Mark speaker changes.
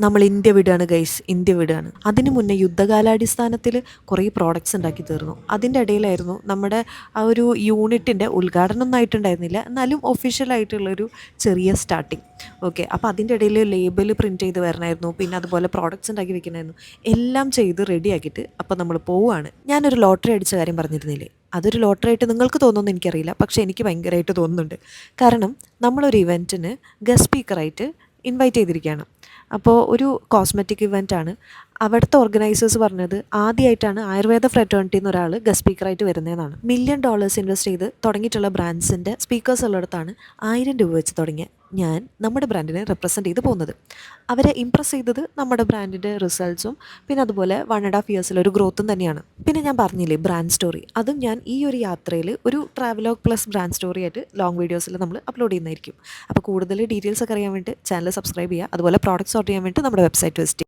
Speaker 1: നമ്മൾ ഇന്ത്യ വിടുകയാണ് guys India വിടുകയാണ്. അതിനു മുന്നേ യുദ്ധകാലാടിസ്ഥാനത്തിൽ കുറേ പ്രോഡക്റ്റ്സ് ഉണ്ടാക്കി തീർന്നു. അതിന്റെ ഇടയിലായിരുന്നു നമ്മുടെ ആ ഒരു യൂണിറ്റിന്റെ ഉദ്ഘാടനം ഒന്നും ആയിട്ടുണ്ടായിരുന്നില്ല. എന്നാലും ഒഫീഷ്യലായിട്ടുള്ളൊരു ചെറിയ സ്റ്റാർട്ടിങ് ഓക്കെ അപ്പോൾ അതിന്റെ ഇടയിൽ ലേബൽ പ്രിന്റ് ചെയ്ത് വരണമായിരുന്നു. പിന്നെ അതുപോലെ പ്രോഡക്റ്റ്സ് ഉണ്ടാക്കി വെക്കണമായിരുന്നു. എല്ലാം ചെയ്ത് റെഡിയാക്കിയിട്ട് അപ്പോൾ നമ്മൾ പോവുകയാണ്. ഞാനൊരു ലോട്ടറി അടിച്ച കാര്യം പറഞ്ഞിരുന്നില്ലേ? അതൊരു ലോട്ടറി ആയിട്ട് നിങ്ങൾക്ക് തോന്നുമെന്ന് എനിക്കറിയില്ല. പക്ഷേ എനിക്ക് ഭയങ്കരമായിട്ട് തോന്നുന്നുണ്ട്. കാരണം നമ്മളൊരു ഇവന്റിന് ഗസ്റ്റ് സ്പീക്കറായിട്ട് ഇൻവൈറ്റ് ചെയ്തിരിക്കുകയാണ്. അപ്പോൾ ഒരു കോസ്മെറ്റിക് ഇവന്റ് ആണ്. അവിടുത്തെ ഓർഗനൈസേഴ്സ് പറഞ്ഞത് ആദ്യമായിട്ടാണ് ആയുർവേദ ഫ്രെറ്റേണിറ്റി എന്ന് ഒരാൾ ഗസ്റ്റ് സ്പീക്കറായിട്ട് വരുന്നതെന്നാണ് മില്യൺ ഡോളേഴ്സ് ഇൻവെസ്റ്റ് ചെയ്ത് തുടങ്ങിയിട്ടുള്ള ബ്രാൻഡ്സിന്റെ സ്പീക്കേഴ്സ് ഉള്ളിടത്താണ് ആയിരം രൂപ വെച്ച് തുടങ്ങിയ ഞാൻ നമ്മുടെ ബ്രാൻഡിനെ റെപ്രസെന്റ് ചെയ്ത് പോകുന്നത്. അവരെ ഇമ്പ്രസ് ചെയ്തത് നമ്മുടെ ബ്രാൻഡിന്റെ റിസൾട്ട്സും പിന്നെ അതുപോലെ വൺ ആൻഡ് ഹാഫ് ഇയേഴ്സിൽ ഒരു ഗ്രോത്തും തന്നെയാണ്. പിന്നെ ഞാൻ പറഞ്ഞില്ലേ ബ്രാൻഡ് സ്റ്റോറി അതും ഞാൻ ഈ ഒരു യാത്രയിൽ ഒരു ട്രാവലോഗ് പ്ലസ് ബ്രാൻഡ് സ്റ്റോറി ആയിട്ട് ലോങ് വീഡിയോസിൽ നമ്മൾ അപ്ലോഡ് ചെയ്യുന്നതായിരിക്കും. അപ്പോൾ കൂടുതൽ ഡീറ്റെയിൽസ് ഒക്കെ അറിയാൻ വേണ്ടി ചാനൽ സബ്സ്ക്രൈബ് ചെയ്യുക. അതുപോലെ പ്രോഡക്റ്റ്സ് ഓർഡർ ചെയ്യാൻ വേണ്ടി നമ്മുടെ വെബ്സൈറ്റ് വിസിറ്റ്